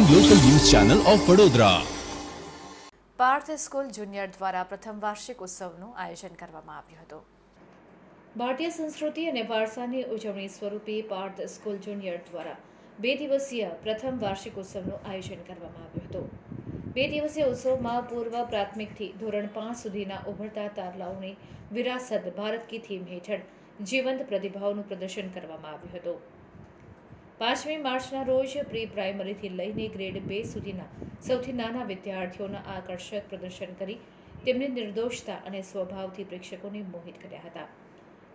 Channel of Vadodara Parth school junior દ્વારા પ્રથમ વાર્ષિક ઉત્સવનું આયોજન કરવામાં આવ્યું હતું. ભારતીય સંસ્કૃતિ અને વારસાની ઉજવણી સ્વરૂપે પાર્થ સ્કૂલ જુનિયર દ્વારા બે દિવસીય પ્રથમ વાર્ષિક ઉત્સવનું આયોજન કરવામાં આવ્યું હતું. બે દિવસીય ઉત્સવમાં પૂર્વ પ્રાથમિકથી ધોરણ પાંચ સુધીના ઉભરતા તારલાઓની વિરાસત ભારત કી થીમ હેઠળ જીવંત પ્રતિભાવનું પ્રદર્શન કરવામાં આવ્યું હતું. પાંચમી માર્ચના રોજ પ્રી પ્રાઇમરીથી લઈને ગ્રેડ બે સુધીના સૌથી નાના વિદ્યાર્થીઓના આકર્ષક પ્રદર્શન કરી તેમની નિર્દોષતા અને સ્વભાવથી પ્રેક્ષકોને મોહિત કર્યા હતા.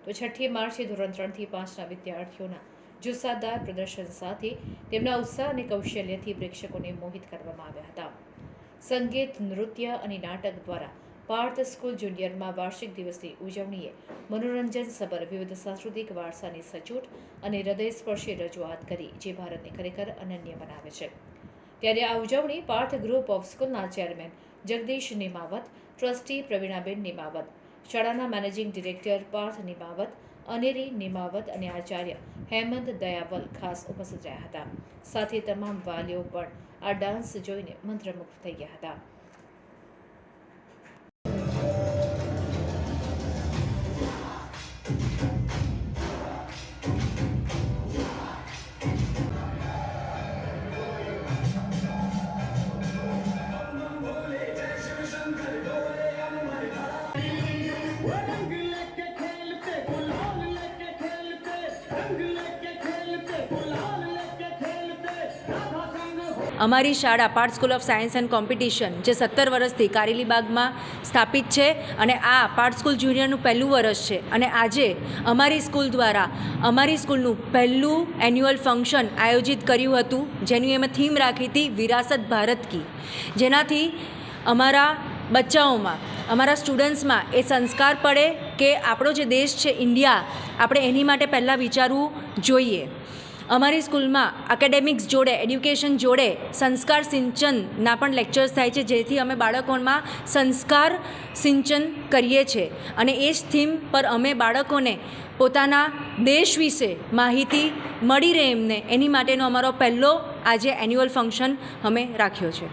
તો છઠ્ઠી માર્ચે ધોરણ ત્રણથી પાંચના વિદ્યાર્થીઓના જુસ્સાદાર પ્રદર્શન સાથે તેમના ઉત્સાહ અને કૌશલ્યથી પ્રેક્ષકોને મોહિત કરવામાં આવ્યા હતા. સંગીત, નૃત્ય અને નાટક દ્વારા પાર્થ સ્કૂલ જુનિયરમાં વાર્ષિક દિવસની ઉજવણીએ મનોરંજન સભર વિવિધ સાંસ્કૃતિક વારસાની સચોટ અને હૃદયસ્પર્શી રજૂઆત કરી જે ભારતને ખરેખર અનન્ય બનાવે છે. ત્યારે આ ઉજવણી પાર્થ ગ્રુપ ઓફ સ્કૂલના ચેરમેન જગદીશ નિમાવત, ટ્રસ્ટી પ્રવીણાબેન નિમાવત, શાળાના મેનેજિંગ ડિરેક્ટર પાર્થ નિમાવત, અનેરી નિમાવત અને આચાર્ય હેમંત દયાવલ ખાસ ઉપસ્થિત રહ્યા હતા. સાથે તમામ વાલીઓ પણ આ ડાન્સ જોઈને મંત્રમુગ્ધ થઈ ગયા હતા. અમારી શાળા part school of science and competition, જે સત્તર વર્ષથી કારેલીબાગમાં સ્થાપિત છે અને આ પાર્ટ સ્કૂલ જુનિયરનું પહેલું વર્ષ છે. અને આજે અમારી સ્કૂલ દ્વારા અમારી સ્કૂલનું પહેલું એન્યુઅલ ફંક્શન આયોજિત કર્યું હતું, જેની અમે થીમ રાખી હતી વિરાસત ભારત કી. જેનાથી અમારા બચ્ચાઓમાં, અમારા સ્ટુડન્ટ્સમાં એ સંસ્કાર પડે કે આપણો જે દેશ છે ઇન્ડિયા, આપણે એની માટે પહેલાં વિચારવું જોઈએ. અમારી સ્કૂલમાં એકેડેમિક્સ જોડે એડ્યુકેશન જોડે સંસ્કાર સિંચનના પણ લેક્ચર્સ થાય છે, જેથી અમે બાળકોમાં સંસ્કાર સિંચન કરીએ છીએ અને એ જ થીમ પર અમે બાળકોને પોતાના દેશ વિશે માહિતી મળી રહે એમને, એની માટેનો અમારો પહેલો આજે એન્યુઅલ ફંક્શન અમે રાખ્યો છે.